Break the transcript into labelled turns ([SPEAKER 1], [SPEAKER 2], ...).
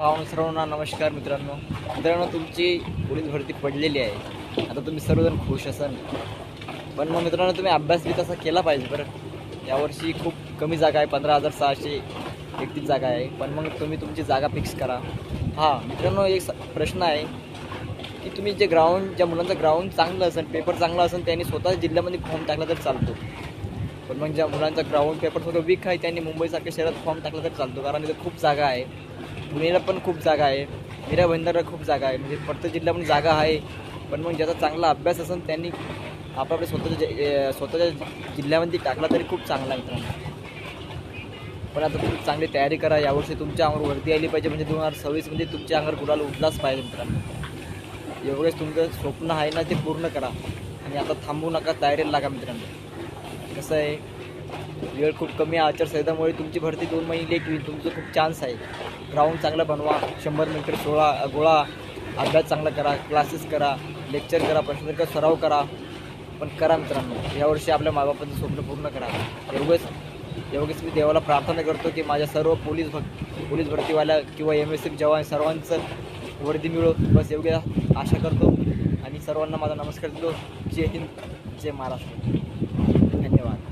[SPEAKER 1] भावना सर्वांना नमस्कार मित्रांनो. मित्रांनो तुमची पोलीस भरती पडलेली आहे. आता तुम्ही सर्वजण खुश असाल. पण मग मित्रांनो तुम्ही अभ्यास बी तसा केला पाहिजे बरं. यावर्षी खूप कमी जागा आहे पंधरा हजार सहाशे एकतीस जागा आहे. पण मग तुम्ही तुमची जागा फिक्स करा. हां मित्रांनो एक स- प्रश्न आहे की तुम्ही जे ग्राउंड ज्या मुलांचं ग्राउंड चांगलं असेल पेपर चांगला असेल त्यांनी स्वतः जिल्ह्यामध्ये फॉर्म टाकला तर चालतो. पण मग ज्या मुलांचा ग्राउंड पेपर थोडं वीक आहे त्यांनी मुंबईसारख्या शहरात फॉर्म टाकला तर चालतो. कारण इथं खूप जागा आहे. पुणेला पण खूप जागा आहे. मीरा भाईंदरला खूप जागा आहे. म्हणजे प्रत्येक जिल्ह्यामध्ये जागा आहे. पण मग ज्याचा चांगला अभ्यास असेल त्यांनी आपापल्या स्वतःच्या जे- स्वतःच्या जिल्ह्यामध्ये टाकला तरी खूप चांगला आहे मित्रांनो. पण आता तुम्ही चांगली तयारी करा. यावर्षी तुमच्या अंगावर वरती आली पाहिजे. म्हणजे दोन हजार सव्वीसमध्ये तुमच्या अंगावर कुणाला उठलाच पाहिजे मित्रांनो. एवढेच तुमचं स्वप्न आहे ना ते पूर्ण करा. आणि आता थांबू नका. तयारीला लागा मित्रांनो. कसं आहे? वेळ खूप कमी आहे. आचारसंहितामुळे तुमची भरती दोन महिने लेट होईल. तुमचं खूप चान्स आहे. ग्राउंड चांगलं बनवा शंभर मीटर सोळा गोळा अभ्यास चांगला करा क्लासेस करा लेक्चर करा प्रश्नोत्तर सराव करा पण करा मित्रांनो. यावर्षी आपल्या माबापाचं स्वप्न पूर्ण करा. एवढंच एवढंच मी देवाला प्रार्थना करतो की माझ्या सर्व पोलीस भक् पोलीस भरतीवाल्या किंवा एम एस एफ जवान सर्वांचं वर्दी मिळो. बस एवढी आशा करतो आणि सर्वांना माझा नमस्कार देतो. जय हिंद जय महाराष्ट्र. धन्यवाद.